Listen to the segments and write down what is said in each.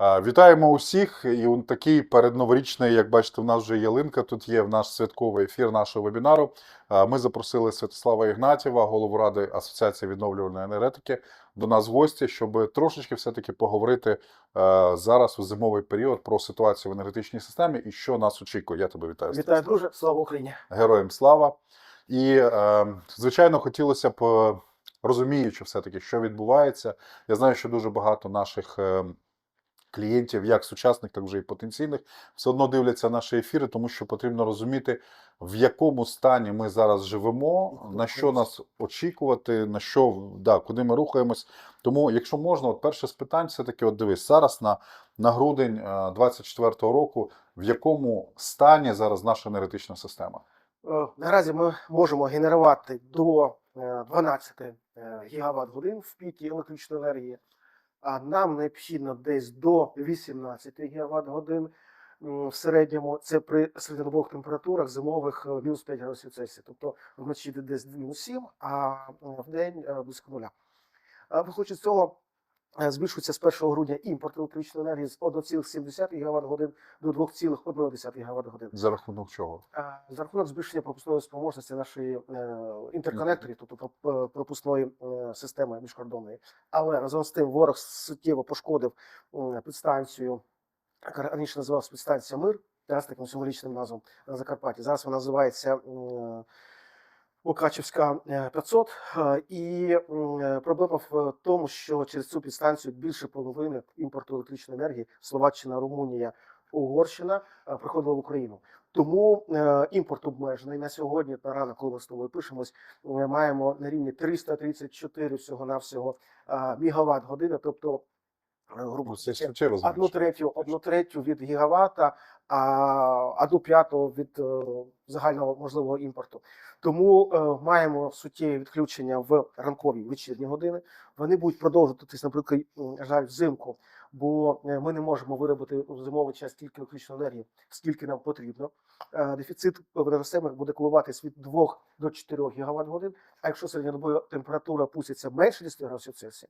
Вітаємо усіх. І он такий передноворічний, як бачите, в нас вже ялинка. Тут є в наш святковий ефір нашого вебінару. Ми запросили Святослава Ігнатєва, голову ради Асоціації відновлювальної енергетики, до нас в гості, щоб трошечки все-таки поговорити е, зараз у зимовий період про ситуацію в енергетичній системі і що нас очікує. Я тебе вітаю. Вітаю, друже. Слава Україні! Героям слава. І, е, звичайно, хотілося б, е, розуміючи все-таки, що відбувається. Я знаю, що дуже багато наших клієнтів, як сучасних, так вже і потенційних, все одно дивляться наші ефіри, тому що потрібно розуміти, в якому стані ми зараз живемо, на що нас очікувати, на що да, куди ми рухаємось. Тому, якщо можна, от перше з питань, все-таки, от дивись, зараз на, на грудень 24-го року, в якому стані зараз наша енергетична система? Е, Наразі ми можемо генерувати до е, 12 е, гігават годин в піки електричної енергії, а нам необхідно десь до 18 гігават годин в середньому. Це при середньодобових температурах зимових е, мінус 5 градусів Цельсія. Тобто вночі десь мінус 7, а е, в день е, близько нуля. Виходячи з цього, збільшується з 1 грудня імпорт електричної енергії з 1,7 гігават годин до 2,1 гігават годин. За рахунок чого? Е, За рахунок збільшення пропускної спроможності нашої е, інтерконекторів, тобто проп- пропускної е, системи міжкордонної. Але разом з тим ворог суттєво пошкодив е, підстанцію, яка раніше називалася підстанція Мир, зараз таким символічним назвом на Закарпатті. Зараз вона називається е, Лукачівська е, 500. Е, І е, проблема в тому, що через цю підстанцію більше половини імпорту електричної енергії Словаччина, Румунія, Угорщина приходила в Україну. Тому імпорт обмежений на сьогодні. На ранок, коли ми з тобою пишемось, ми маємо на рівні 334 всього навсього мігаватт години, тобто грубо Ну, одну третю, одну третю від гігавата, одну п'яту від е, загального можливого імпорту. Тому е, маємо суттєві відключення в ранкові вечірні години. Вони будуть продовжуватись, наприклад, жаль, взимку, бо е, ми не можемо виробити в зимовий час стільки електричної енергії, скільки нам потрібно. Дефіцит в енергосистемах буде коливатись від 2 до 4 гігават годин. А якщо середньодобова температура пуститься менше 10 градусів Цельсія,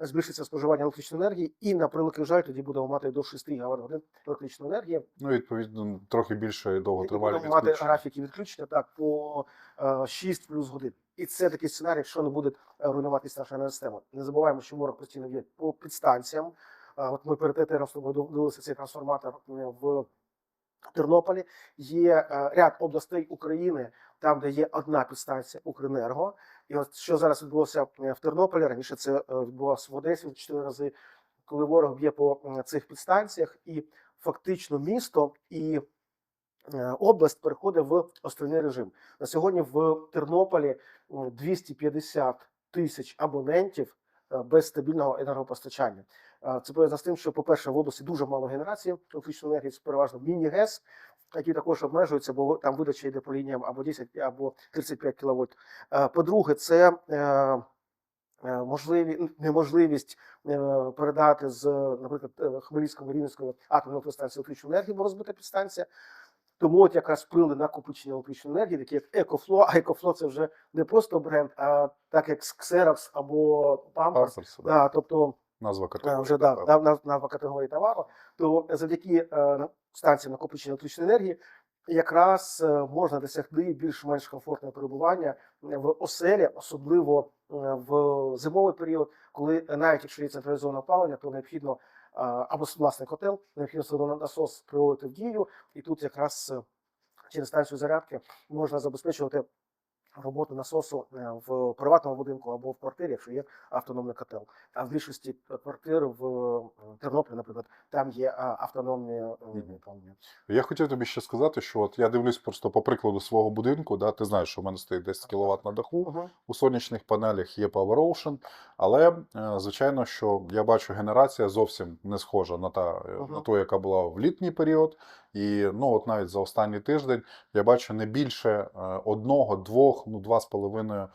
збільшиться споживання електричної енергії, і на превеликий жаль, тоді будемо мати до 6 гігават електричної енергії. Ну, відповідно, трохи більше І довготривалі будемо мати графіки відключення так по е, 6 плюс годин. І це такий сценарій, якщо не буде е, руйнуватися наша енергосистема. Не забуваємо, що ворог постійно є по підстанціям. Е, От ми перед з дивилися цей трансформатор е, в Тернополі. Є е, ряд областей України, там, де є одна підстанція Укренерго. І от що зараз відбулося е, в Тернополі, раніше це е, відбулося в Одесі в чотири рази, коли ворог б'є по цих підстанціях, і фактично місто і е, область переходить в островний режим. На сьогодні в Тернополі 250 тисяч абонентів без стабільного енергопостачання. Це пов'язано з тим, що, по-перше, в області дуже мало генерації електричної енергії, це переважно міні-ГЕС, які також обмежуються, бо там видача йде по лініям або 10, або 35 кВт. По-друге, це е, е, можливі, неможливість е, передати з, наприклад, Хмельницької Рівненської атомної електростанції електричну енергію, бо розбита підстанція. Тому от якраз вплили накопичення електричної енергії, такі як Екофло. А Екофло це вже не просто бренд, а так як Xerox або Pampers. Да. Да, тобто назва е, категорії. вже да, нав- назва категорії товару, то завдяки е, станціям накопичення електричної енергії якраз е, можна досягти більш-менш комфортного перебування в оселі, особливо е, в зимовий період, коли навіть якщо є централізоване опалення, то необхідно е, або власний котел, необхідно насос приводити в дію, і тут якраз через станцію зарядки можна забезпечувати роботу насосу е, в приватному будинку або в квартирі, якщо є автономний котел. А в більшості квартир в е, Тернополі, наприклад, там є е, автономні е, Я хотів тобі ще сказати, що от я дивлюсь просто по прикладу свого будинку. Да, ти знаєш, що в мене стоїть 10 кВт на даху. Мгм. У сонячних панелях є Power Ocean, але звичайно, що я бачу, генерація зовсім не схожа на та Мгм. на ту, яка була в літній період. І ну, от навіть за останній тиждень я бачу не більше е, одного, двох, ну два з половиною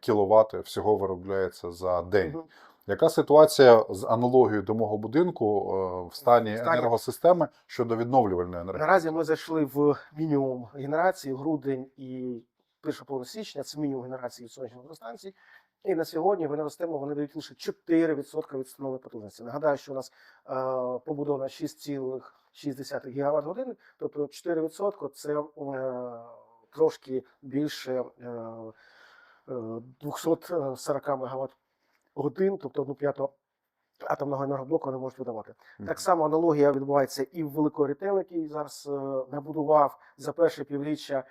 кіловат всього виробляється за день. Яка ситуація з аналогією до мого будинку е, в стані В стані- енергосистеми щодо відновлювальної енергії? Наразі ми зайшли в мінімум генерації грудень і перша половина січня. Це мінімум генерації сонячних електростанцій. І на сьогодні в енергосистему вони дають лише 4% від встановленої потужності. Нагадаю, що у нас е, побудовано 6,6 ГВт години, тобто 4% це е, трошки більше е, е, 240 МВт годин, тобто одну п'яту атомного енергоблоку вони можуть видавати. Так само аналогія відбувається і в великої рітейл, який зараз е, набудував за перше півріччя е,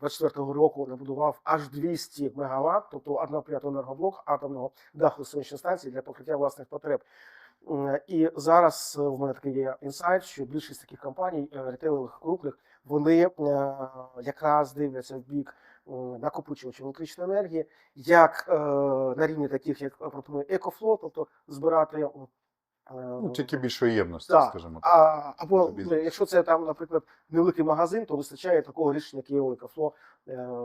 24-го року набудував аж 200 МВт, тобто 1 п'яту енергоблок атомного даху сонячної станції для покриття власних потреб. І зараз е, в мене такий є інсайт, що більшість таких компаній е, рітейлових крупних вони е, якраз дивляться в бік накопичувачів електричної енергії, як на рівні таких, як пропонує EcoFlow, тобто збирати Ну, тільки більшої ємності, Так, скажімо так. а, або ну, якщо це там, наприклад, невеликий магазин, то вистачає такого рішення, як є Олікафло.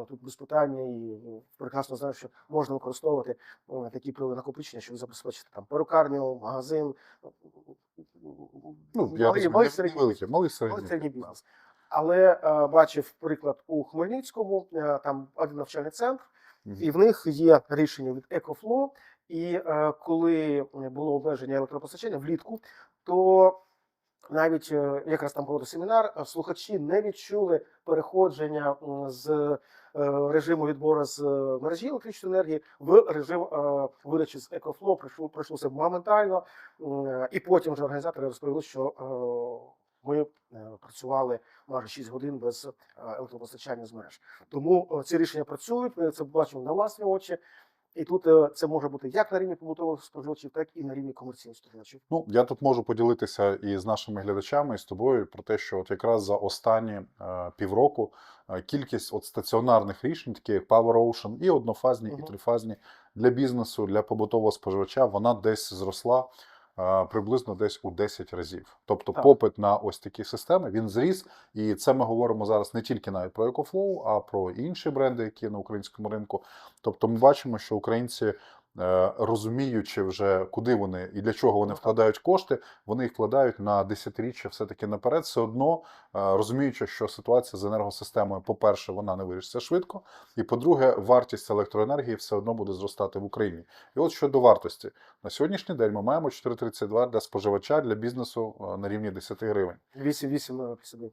Тут без питання, і ну, прекрасно знаю, що можна використовувати е, такі прилади накопичення, щоб забезпечити там перукарню, магазин, Ну, я малий, малий середній невеликі, малий малий середній. середній бізнес. Але е, бачив приклад у Хмельницькому, е, там один навчальний центр, і в них є рішення від EcoFlow. І е, коли було обмеження електропостачання влітку, то навіть е, якраз там проводив семінар, е, слухачі не відчули переходження з е, режиму відбору з е, мережі електричної енергії в режим е, видачі з EcoFlow. Пройшло, пройшло моментально. Е, І потім вже організатори розповіли, що е, ми е, працювали майже 6 годин без е, електропостачання з мереж. Тому е, ці рішення працюють. Ми це бачимо на власні очі. І тут е, це може бути як на рівні побутових споживачів, так і на рівні комерційних споживачів. Ну, я тут можу поділитися і з нашими глядачами, і з тобою про те, що от якраз за останні е, півроку е, кількість от стаціонарних рішень, такі як Power Ocean, і однофазні, і трифазні для бізнесу, для побутового споживача, вона десь зросла. Е, Приблизно десь у 10 разів. Тобто Так. попит на ось такі системи він зріс, і це ми говоримо зараз не тільки навіть про EcoFlow, а про інші бренди, які є на українському ринку. Тобто, ми бачимо, що українці, розуміючи вже куди вони і для чого вони Ну, вкладають кошти, вони їх вкладають на десятиріччя все-таки наперед, все одно е, розуміючи, що ситуація з енергосистемою, по-перше, вона не вирішиться швидко, і по-друге, вартість електроенергії все одно буде зростати в Україні. І от щодо вартості, на сьогоднішній день ми маємо 4,32 для споживача для бізнесу е, на рівні 10 гривень. 8-8 собі.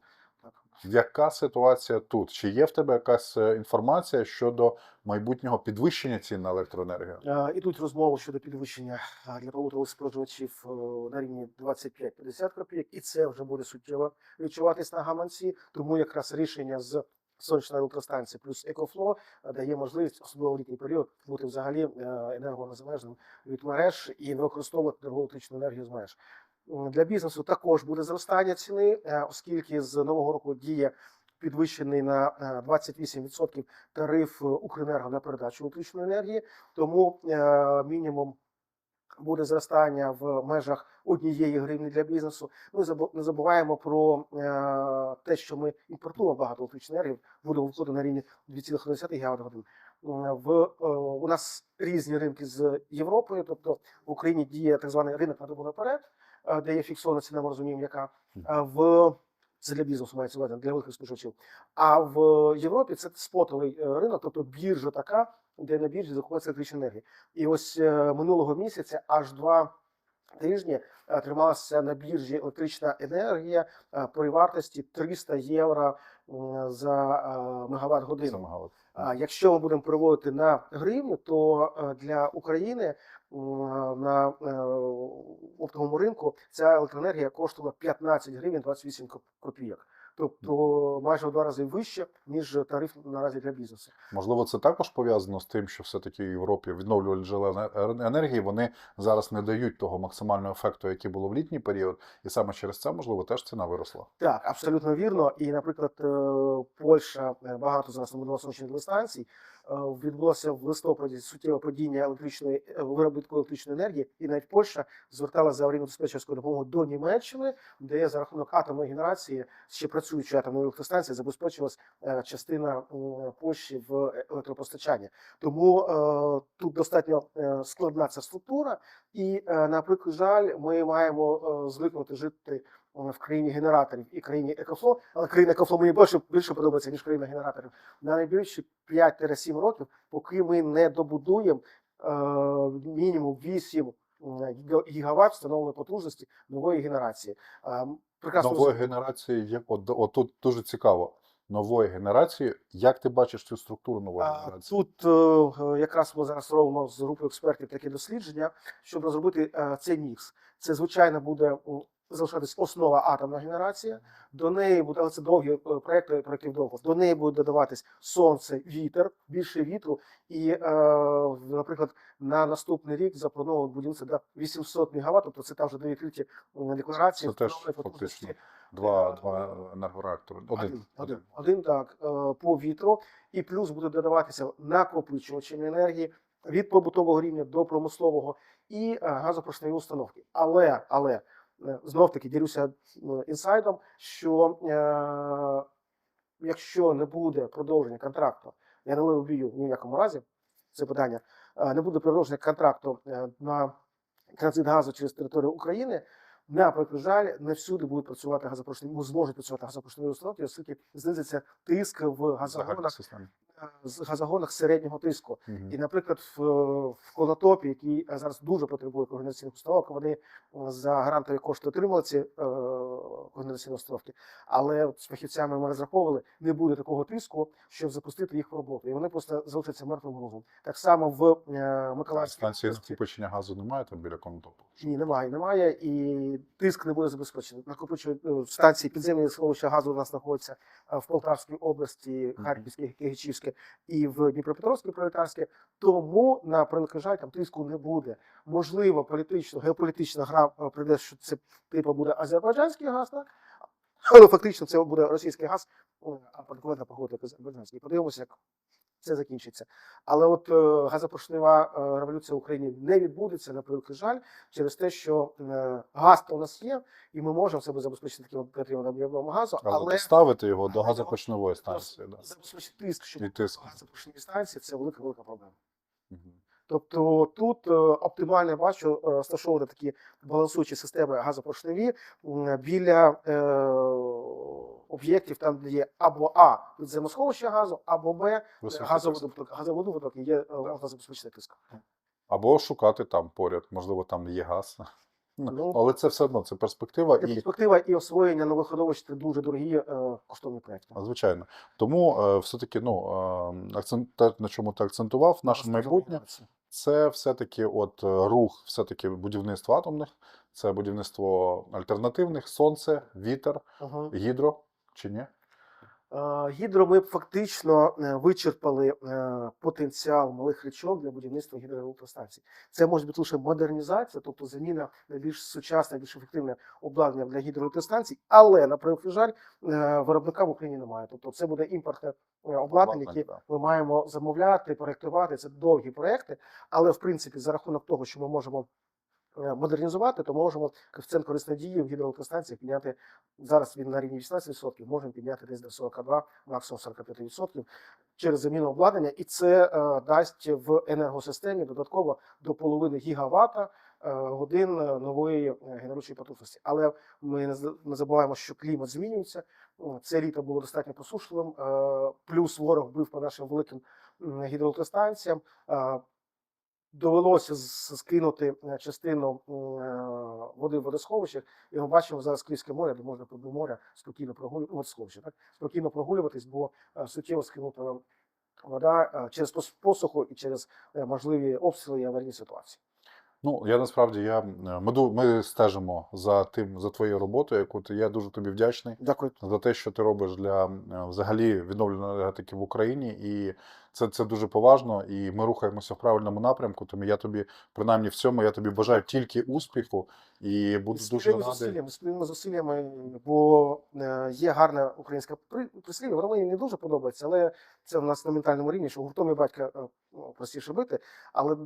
Яка ситуація тут? Чи є в тебе якась е, інформація щодо майбутнього підвищення цін на електроенергію? Е, Ідуть розмови щодо підвищення е, для побутових споживачів на рівні 25-50 копійок, і це вже буде суттєво відчуватись на гаманці. Тому якраз рішення з сонячної електростанції плюс EcoFlow е, дає можливість, особливо в літній період, бути взагалі енергонезалежним від мереж і не використовувати енергію з мереж. Для бізнесу також буде зростання ціни, е, оскільки з нового року діє підвищений на е, 28% тариф е, Укренерго на передачу електричної енергії. Тому е, мінімум буде зростання в межах однієї гривні для бізнесу. Ми не забуваємо про е, те, що ми імпортуємо багато електричної енергії, будемо виходити на рівні 2,1 ГВт В е, у нас різні ринки з Європою, тобто в Україні діє так званий ринок на добу наперед, е, де є фіксована ціна, ми розуміємо, яка Е, в це для бізнесу мається увазі, для великих споживачів. А в Європі це спотовий е, ринок, тобто біржа така, де на біржі закупається електрична енергія. І ось е, минулого місяця аж два тижні е, трималася на біржі електрична енергія е, при вартості 300 євро за е, мегаватт годину. Якщо ми будемо переводити на гривню, то для України на оптовому ринку ця електроенергія коштувала 15 гривень 28 коп- копійок. Тобто майже в два рази вище, ніж тариф наразі для бізнесу. Можливо, це також пов'язано з тим, що все-таки в Європі відновлювальні джерела енергії вони зараз не дають того максимального ефекту, який було в літній період, і саме через це, можливо, теж ціна виросла. Так, абсолютно вірно. І, наприклад, е, Польща е, багато зараз набудувала сонячних електростанцій. Е, Відбулося в листопаді суттєве падіння електричної е, виробітку електричної енергії, і навіть Польща зверталася за аварійно диспетчерською допомогою до Німеччини, де за рахунок атомної генерації ще працюючи атомної електростанції забезпечилась е, частина Польщі в електропостачанні. Тому тут достатньо складна ця структура, і на прикладі жаль, ми маємо звикнути жити в країні генераторів і країні екофло, але країна екофло мені більше, більше подобається, ніж країна генераторів, на найближчі 5-7 років, поки ми не добудуємо е, мінімум 8 гігават встановленої потужності нової генерації. Е, Прекрасно Нової генерації є от, от тут дуже цікаво. Нової генерації, як ти бачиш цю структуру нової А, генерації? Тут е, якраз ми зараз робимо з групою експертів таке дослідження, щоб розробити е, цей мікс. Це звичайно буде залишатись основа атомна генерація. До неї буде, але це довгі е, проекти, проєктів довго. До неї буде додаватись сонце, вітер, більше вітру. І, е, наприклад, на наступний рік заплановано будівництво до 800 МВт, тобто це там вже дві відкриті декларації. Це теж фактично. Два, два енергореактори. Один. Один, один, один так, е, по вітру, і плюс буде додаватися накопичувачами енергії від побутового рівня до промислового і е, газопрошневі установки. Але, але е, знов таки ділюся е, інсайдом, що е, якщо не буде продовження контракту, я не вб'ю ні в якому разі це питання, е, не буде продовження контракту е, на транзит газу через територію України. На жаль, не всюди будуть працювати газопрошні, ну, зможуть працювати газопрошні установки, оскільки знизиться тиск в газогонах, е, газогонах середнього тиску. Мгм. І, наприклад, в, в Конотопі, який е, зараз дуже потребує координаційних установок, вони е, за грантові кошти отримали ці е, координаційні установки, але от з фахівцями ми розраховували, не буде такого тиску, щоб запустити їх в роботу. І вони просто залишаться мертвим грузом. Так само в е, Миколаївській Станції накопичення газу немає там біля конотопу? Ні, немає, немає, і тиск не буде забезпечений. Накопичують ну, станції підземні сховища газу у нас знаходяться е, в Полтавській області. Харківській, Кигичівській і в Дніпропетровській пролетарській. Тому на жаль там тиску не буде. Можливо, політично, геополітична гра е, прийде, що це типу буде азербайджанський газ, так? але фактично це буде російський газ, е, а конкурентна погода як азербайджанський. Подивимося, як це закінчиться. Але от газопрошнева е, революція в Україні не відбудеться, на превеликий жаль через те, що е, газ то у нас є, і ми можемо себе забезпечити таким потрібним об'ємом газу, Але, але ставити його до газопрошневої станції. Да. забезпечити тиск, щоб тиск. газопоршневі станції це велика велика проблема. Мгм. Тобто тут е, оптимально бачу е, розташовувати такі балансуючі системи газопоршневі біля е, об'єктів, там де є або А підземосховище газу, або Б. Газовидобуток і є можна забезпечити тиск. Або шукати там поряд, можливо, там є газ. Ну, Ну, Але це все одно це перспектива Це і перспектива і освоєння нових родовищ це дуже дорогі е, коштовні проекти. Звичайно. Тому е, все-таки ну, е, акцент, те, на чому ти акцентував, наше майбутнє це все-таки от е, рух, все-таки будівництво атомних, це будівництво альтернативних, сонце, вітер, Ага. гідро чи ні? Гідро ми фактично е, вичерпали е, потенціал малих речок для будівництва гідроелектростанцій. Це може бути лише модернізація, тобто заміна на більш сучасне, більш ефективне обладнання для гідроелектростанцій, але на превеликий жаль, е, виробника в Україні немає. Тобто це буде імпортне обладнання, яке ми маємо замовляти, проектувати. Це довгі проекти, але в принципі за рахунок того, що ми можемо модернізувати, то можемо коефіцієнт корисної дії в гідроелектростанціях підняти зараз він на рівні 18%, можемо підняти десь до 42, максимум 45% через заміну обладнання, і це е, дасть в енергосистемі додатково до половини гігавата е, годин е, нової е, генеруючої потужності. Але ми не забуваємо, що клімат змінюється. Це літо було достатньо посушливим, е, плюс ворог бив по нашим великим гідроелектростанціям. Довелося скинути е, частину е, води в водосховищах, і ми бачимо зараз Київське море, де можна до моря спокійно прогулювати, водосховище, так? спокійно прогулюватись, бо е, суттєво скинута вода через посуху і через можливі обстріли і аварійні ситуації. Ну, я насправді я, е, ми, ми стежимо за тим, за твоєю роботою, яку ти, я дуже тобі вдячний. Дякую. за те, що ти робиш для е, взагалі відновленої енергетики в Україні, і це, це дуже поважно. І ми рухаємося в правильному напрямку. Тому я тобі, принаймні, в цьому я тобі бажаю тільки успіху і буду дуже радий. зусиллями, спільними зусиллями, бо е, є гарна українська при- прислів'я, воно мені не дуже подобається, але це в нас на ментальному рівні, що гуртом і батька ну, простіше бити, але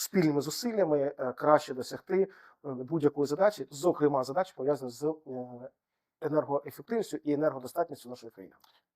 спільними зусиллями е, краще досягти е, будь-якої задачі, зокрема задачі пов'язані з е, енергоефективністю і енергодостатністю нашої країни.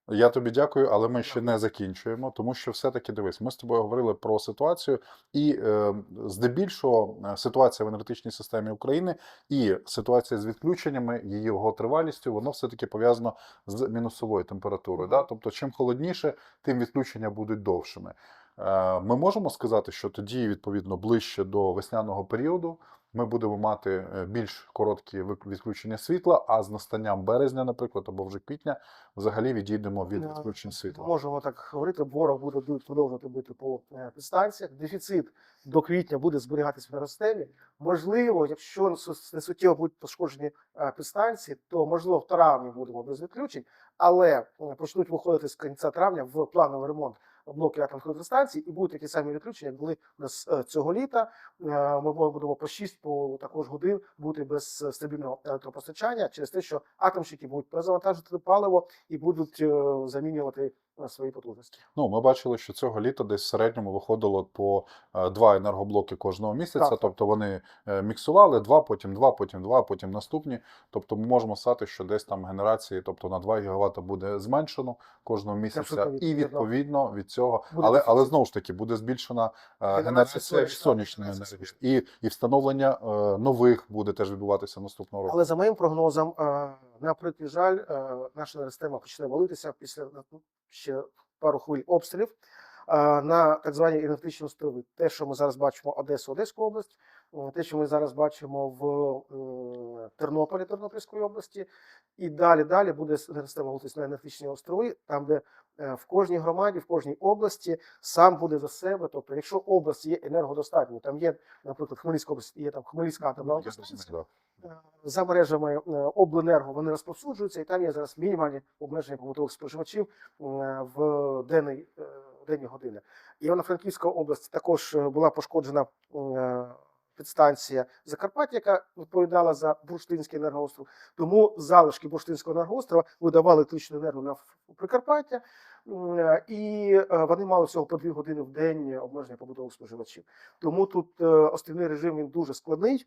Я тобі дякую, але ми ще не закінчуємо, тому що все-таки дивись, ми з тобою говорили про ситуацію, і е, здебільшого ситуація в енергетичній системі України і ситуація з відключеннями, її його тривалістю, воно все-таки пов'язано з мінусовою температурою. Да? Тобто, чим холодніше, тим відключення будуть довшими. Е, Ми можемо сказати, що тоді, відповідно, ближче до весняного періоду ми будемо мати е, більш короткі відключення світла, а з настанням березня, наприклад, або вже квітня, взагалі відійдемо від Е, відключень світла. Можемо так говорити, ворог буде продовжувати бити по е, підстанціях. Дефіцит до квітня буде зберігатися в енергосистемі. Можливо, якщо не суттєво будуть пошкоджені е, підстанції, то можливо в травні будемо без відключень, але е, почнуть виходити з кінця травня в плановий ремонт блоки атомних електростанцій, і будуть такі самі відключення, як були нас е, цього літа. Е, Ми будемо по 6 по також годин бути без е, стабільного електропостачання через те, що атомщики будуть перезавантажувати паливо і будуть замінювати свої потужності. Ну, ми бачили, що цього літа десь в середньому виходило по е, два енергоблоки кожного місяця. Так. Тобто вони е, міксували два, потім два, потім два, потім наступні. Тобто ми можемо сказати, що десь там генерації, тобто на 2 ГВт буде зменшено кожного місяця, і відповідно. від цього, Буде але, але знову ж таки буде збільшена е, Генерація сонячної енергії. і, і встановлення нових буде теж відбуватися наступного року. Але за моїм прогнозом, на жаль, наша система почне валитися після ще пару хвиль обстрілів е, на так звані енергетичні острови. Те, що ми зараз бачимо Одесу, Одеську область, е, те, що ми зараз бачимо в Тернополі, Тернопільської області, і далі далі буде система на енергетичні острови, там, де е, в кожній громаді, в кожній області сам буде за себе. Тобто, якщо область є енергодостатньою, там є, наприклад, Хмельницька область, є там Хмельницька атомна Я Е, за мережами е, обленерго вони розповсюджуються, і там є зараз мінімальні обмеження побутових споживачів е, в денний, денні години. Івано-Франківська область також була пошкоджена підстанція Закарпаття, яка відповідала за бурштинський енергоостров. Тому залишки бурштинського енергоострова видавали електричну енергію на Прикарпаття. І вони мали всього по дві години в день обмеження побутових споживачів. Тому тут острівний режим він дуже складний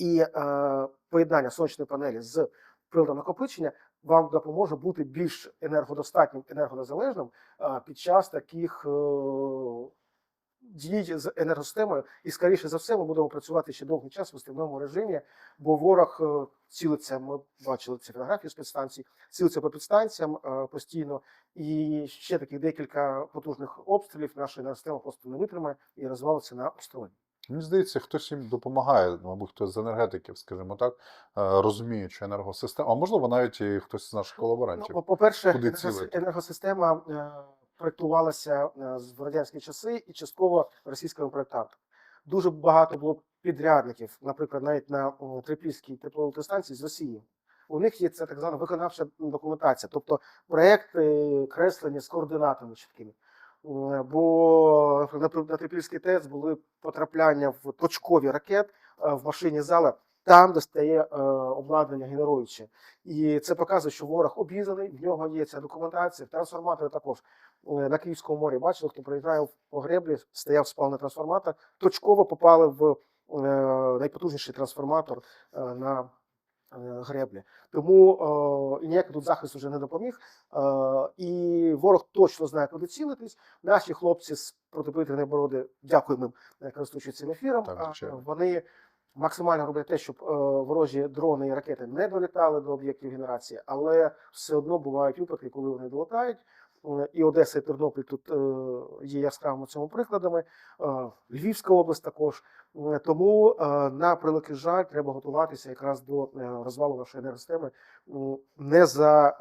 і е, поєднання сонячної панелі з приладом накопичення вам допоможе бути більш енергодостатнім, енергонезалежним е, під час таких е, дій з енергосистемою. І, скоріше за все, ми будемо працювати ще довгий час в острівному режимі, бо ворог е, цілиться, ми бачили ці фотографії з підстанцій, цілиться по підстанціям е, постійно. І ще таких декілька потужних обстрілів наша енергосистема просто не витримає і розвалиться на острови. Мені здається, хтось їм допомагає, мабуть, хтось з енергетиків, скажімо так, е, розуміючи енергосистему, а можливо, навіть і хтось з наших колаборантів. Ну, по-перше, енергосистема е, проєктувалася е, в радянські часи і частково російськими проєктантами. Дуже багато було підрядників, наприклад, навіть на Трипільській теплоелектростанції з Росії. У них є це так звана виконавча документація, тобто проєкти креслені з координатами чіткими. Бо на Трипільський ТЕЦ були потрапляння в точкові ракет е, в машині зала, там, де стає е, обладнання генеруюче. І це показує, що ворог обізнаний, в нього є ця документація, трансформатори також. Е, На Київському морі бачили, хто приїжджав по греблі, стояв спальний трансформатор, точково попали в найпотужніший трансформатор на греблі. Тому е, ніякий тут захист вже не допоміг. Е, і ворог точно знає, куди цілитись. Наші хлопці з протиповітряної бороди, дякуємо їм, е, користуючись цим ефіром. Так, вони максимально роблять те, щоб е, ворожі дрони і ракети не долітали до об'єктів генерації, але все одно бувають випадки, коли вони долетають. Е, І Одеса, і Тернопіль тут е, є яскравими цьому прикладами. Е, Львівська область також. Тому на превеликий жаль треба готуватися якраз до розвалу нашої енергосистеми не за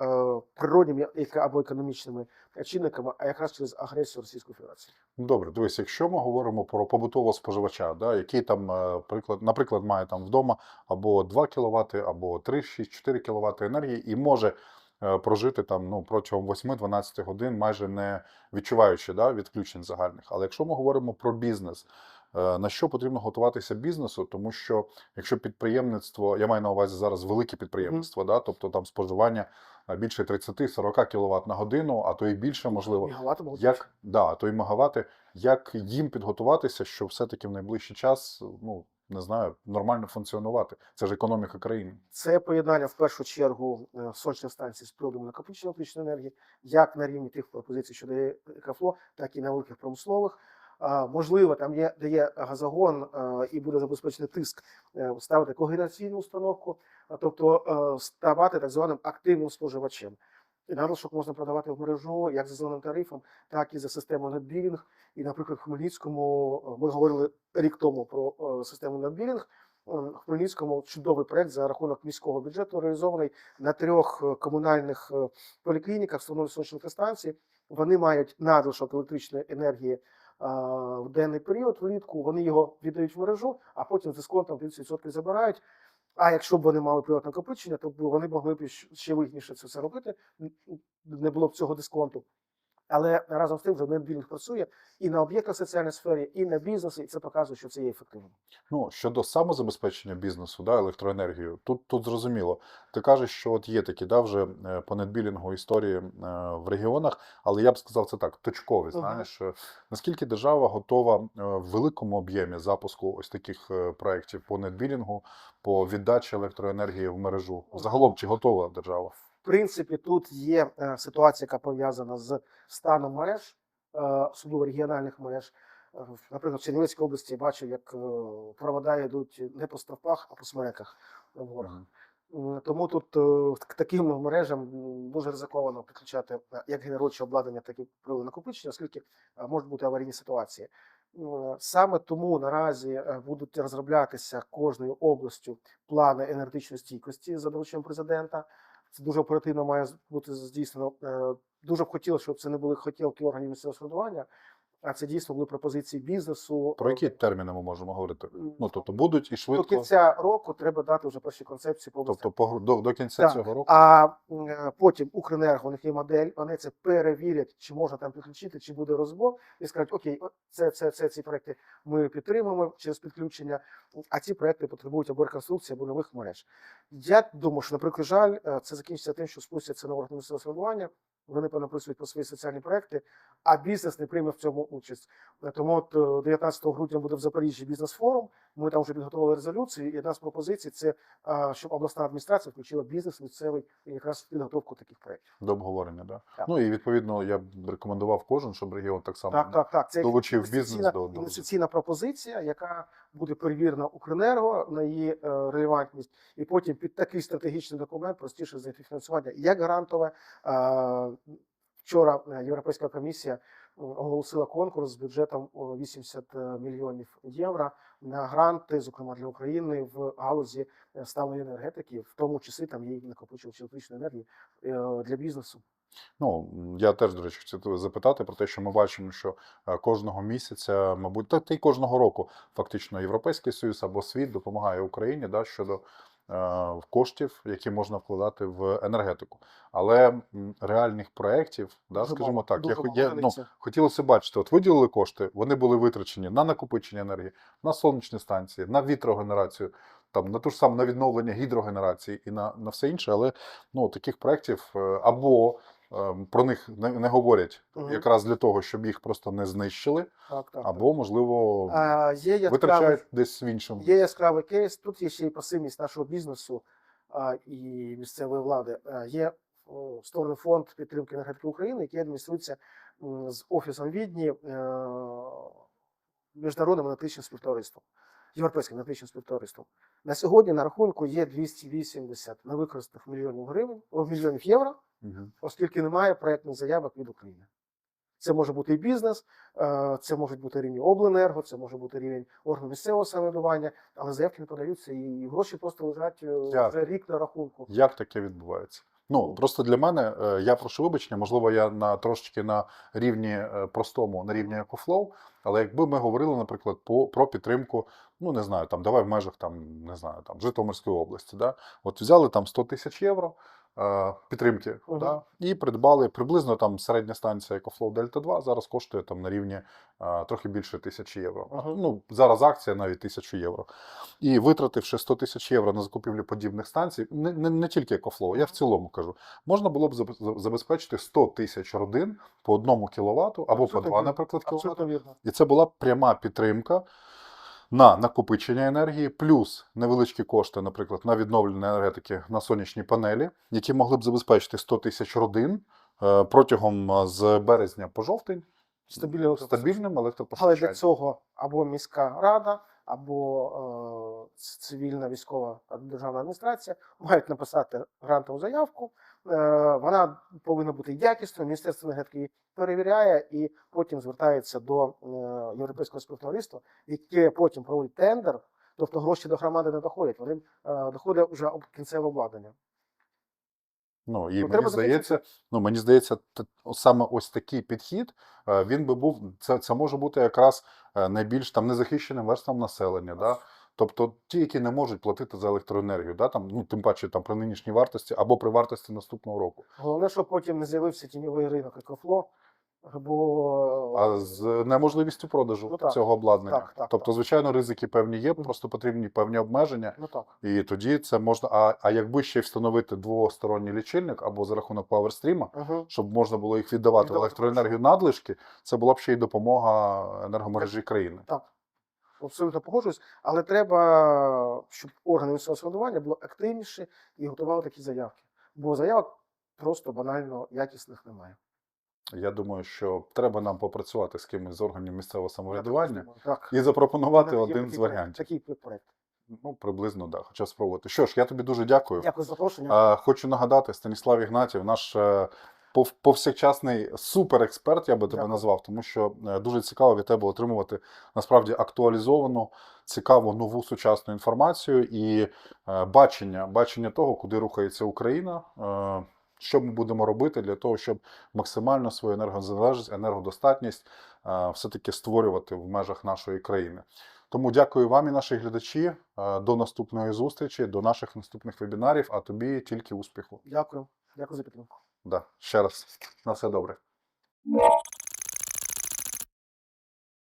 природніми або економічними чинниками, а якраз через агресію Російської Федерації. Добре, дивись, якщо ми говоримо про побутового споживача, да, який там, приклад, наприклад, має там вдома або 2 кВт, або 3, 6, 4 кВт енергії і може прожити там ну, протягом 8-12 годин, майже не відчуваючи да, відключень загальних. Але якщо ми говоримо про бізнес, е, на що потрібно готуватися бізнесу, тому що якщо підприємництво, я маю на увазі зараз велике підприємництво, да, тобто там споживання е, більше 30-40 кВт на годину, а то і більше, можливо, Мігавати можуть. Як да, то й мегавати, як їм підготуватися, щоб все-таки в найближчий час ну, не знаю, нормально функціонувати. Це ж економіка країни. Це поєднання в першу чергу е, сонячних станцій з приладами накопичення електричної енергії, як на рівні тих пропозицій, що дає Екафло, так і на великих промислових. Можливо, там є де є газогон е, і буде забезпечений тиск, е, ставити когенераційну установку, тобто ставати так званим активним споживачем. І надлишок можна продавати в мережу як за зеленим тарифом, так і за системою NetBilling. І, наприклад, в Хмельницькому е, ми говорили рік тому про е, систему NetBilling. В Хмельницькому чудовий проект за рахунок міського бюджету реалізований на трьох е, комунальних е, поліклініках, встановлені сонячні станції. Вони мають надлишок електричної енергії е, в денний період влітку. Вони його віддають в мережу, а потім з дисконтом 30% забирають. А якщо б вони мали приватне накопичення, то вони могли б ще вигідніше це все робити. Не було б цього дисконту. Але разом з тим вже NetBilling працює і на об'єктах соціальної сфері, і на бізнесі, і це показує, що це є ефективним. Ну, щодо самозабезпечення бізнесу, да, електроенергією, тут, тут зрозуміло. Ти кажеш, що от є такі да, вже е, по нетбілінгу історії е, в регіонах, але я б сказав це так, точкові. Знаєш, е, наскільки держава готова в великому об'ємі запуску ось таких проєктів по нетбілінгу, по віддачі електроенергії в мережу? Загалом, чи готова держава? В принципі, тут є е, ситуація, яка пов'язана з станом мереж, е, особливо регіональних мереж. Е, Наприклад, в Чернівецькій області я бачив, як провода йдуть не по стовпах, а по смереках в горах. Тому тут к таким мережам дуже ризиковано підключати як генеруюче обладнання, так і прилади накопичення, оскільки можуть бути аварійні ситуації. Саме тому наразі будуть розроблятися кожною областю плани енергетичної стійкості за дорученням президента. Це дуже оперативно має бути здійснено. Е, Дуже б хотілося, щоб це не були хотілки органів місцевого самоврядування, а це дійсно були пропозиції бізнесу. Про Е, які терміни ми можемо говорити? Ну, тобто будуть і швидко До кінця року треба дати вже перші концепції по областях. тобто по, до, до кінця Так, цього року. А е, потім Укренерго, у них є модель, вони це перевірять, чи можна там підключити, чи буде розбор, і скажуть, окей, це, це, це ці проекти ми підтримуємо через підключення, а ці проекти потребують або реконструкції, або нових мереж. Я думаю, що, наприклад, жаль, е, це закінчиться тим, що спустяться на органи місцевого самоврядування, вони понаписують про свої соціальні проекти, а бізнес не прийме в цьому участь. Е, Тому от е, 19 грудня буде в Запоріжжі бізнес-форум. Ми там вже підготували резолюцію, і одна з пропозицій це щоб обласна адміністрація включила бізнес місцевий якраз в підготовку таких проєктів. До обговорення, да? Так. Ну і відповідно я б рекомендував кожен, щоб регіон так само Так, так, так. Це долучив бізнес до- інвестиційна пропозиція, яка буде перевірена Укренерго на її е, релевантність, і потім під такий стратегічний документ простіше знайти фінансування як грантове. Вчора е, Європейська комісія оголосила конкурс з бюджетом о, 80 мільйонів євро на гранти, зокрема для України в галузі е, сталої енергетики, в тому числі там є накопичувачі електричної енергії е, для бізнесу. Ну, я теж, до речі, хотів запитати про те, що ми бачимо, що е, кожного місяця, мабуть, та, та й кожного року фактично Європейський Союз або світ допомагає Україні да, щодо е, коштів, які можна вкладати в енергетику. Але реальних проєктів, да, скажімо так, я, я, ну, хотілося бачити, от виділили кошти, вони були витрачені на накопичення енергії, на сонячні станції, на вітрогенерацію, там, на ту ж саму на відновлення гідрогенерації і на, на все інше. Але ну, таких проєктів е, або е, про них не, не говорять Мгм. якраз для того, щоб їх просто не знищили, Так, так. або, можливо, А, є яскравий витрачають десь в іншому. Є яскравий кейс. Тут є ще й пасивність нашого бізнесу а, і місцевої влади. А, Є о, створений фонд підтримки енергетики України, який адмініструється з офісом Відні е, міжнародним енергетичним співтовариством, європейським енергетичним співтовариством. На сьогодні на рахунку є 280 невикористаних мільйонів гривень, о, мільйонів євро, Мгм. оскільки немає проєктних заявок від України. Це може бути і бізнес, е, це можуть бути рівні обленерго, це може бути рівень органу місцевого самоврядування, але заявки не подаються, і гроші просто лежать е, вже рік на рахунку. Як таке відбувається? Ну просто для мене е, я прошу вибачення, можливо, я на трошечки на рівні простому, на рівні EcoFlow, але якби ми говорили, наприклад, по про підтримку, ну не знаю, там давай в межах там не знаю, там Житомирської області, да, от взяли там 100 тисяч євро. е, Підтримки, Мгм. да, і придбали приблизно там середня станція EcoFlow Delta 2 зараз коштує там на рівні е, трохи більше тисячі євро. Мгм. Ну зараз акція навіть тисячу євро. І витративши 100 тисяч євро на закупівлю подібних станцій, не, не, не тільки EcoFlow, я в цілому кажу, можна було б заб- забезпечити 100 тисяч родин по одному кіловату або по два, наприклад, кіловат. Абсолютно. І це була пряма підтримка на накопичення енергії, плюс невеличкі кошти, наприклад, на відновлення енергетики на сонячні панелі, які могли б забезпечити 100 тисяч родин е, протягом е, з березня по жовтень Стабільне електропостачання. стабільним Але для цього або міська рада, або е, цивільна військова державна адміністрація мають написати грантову заявку. Е, вона повинна бути якісною. Міністерство енергетики її перевіряє і потім звертається до е, європейського співтовариства, яке потім проводить тендер. Тобто гроші до громади не доходять, вони е, доходять вже об кінцеве обладнання. Ну і Ну, мені здається, ну мені здається, саме ось такий підхід, він би був це, це може бути якраз найбільш там незахищеним верствам населення, да? Тобто ті, які не можуть платити за електроенергію, да? там, ну, тим паче там при нинішній вартості або при вартості наступного року. Головне, щоб потім не з'явився тіньовий ринок екофло, бо А з неможливістю продажу Ну, так. цього обладнання. Так, так, тобто, так. звичайно, ризики певні є, просто потрібні певні обмеження. ну так. І тоді це можна. А, а якби ще встановити двосторонній лічильник або за рахунок PowerStream, Угу. щоб можна було їх віддавати в електроенергію надлишки, це була б ще й допомога енергомережі країни. Так, абсолютно погоджуюсь, але треба, щоб органи місцевого самоврядування були активніші і готували такі заявки. Бо заявок просто банально якісних немає. Я думаю, що треба нам попрацювати з кимось з органів місцевого самоврядування Так. і запропонувати Є один з варіантів. Такий проект. Ну, приблизно, да, хоча спробувати. Що ж, я тобі дуже дякую. Дякую за запрошення. Хочу нагадати, Станіслав Ігнатів, наш е, пов- повсякчасний суперексперт, я би тебе назвав, тому що е, дуже цікаво від тебе отримувати насправді актуалізовану, цікаву нову сучасну інформацію і е, бачення, бачення того, куди рухається Україна. е, Що ми будемо робити для того, щоб максимально свою енергозалежність, енергодостатність е, все-таки створювати в межах нашої країни. Тому дякую вам і наші глядачі. Е, До наступної зустрічі, до наших наступних вебінарів. А тобі тільки успіху. Дякую. Дякую за підтримку. Да, ще раз. На все добре.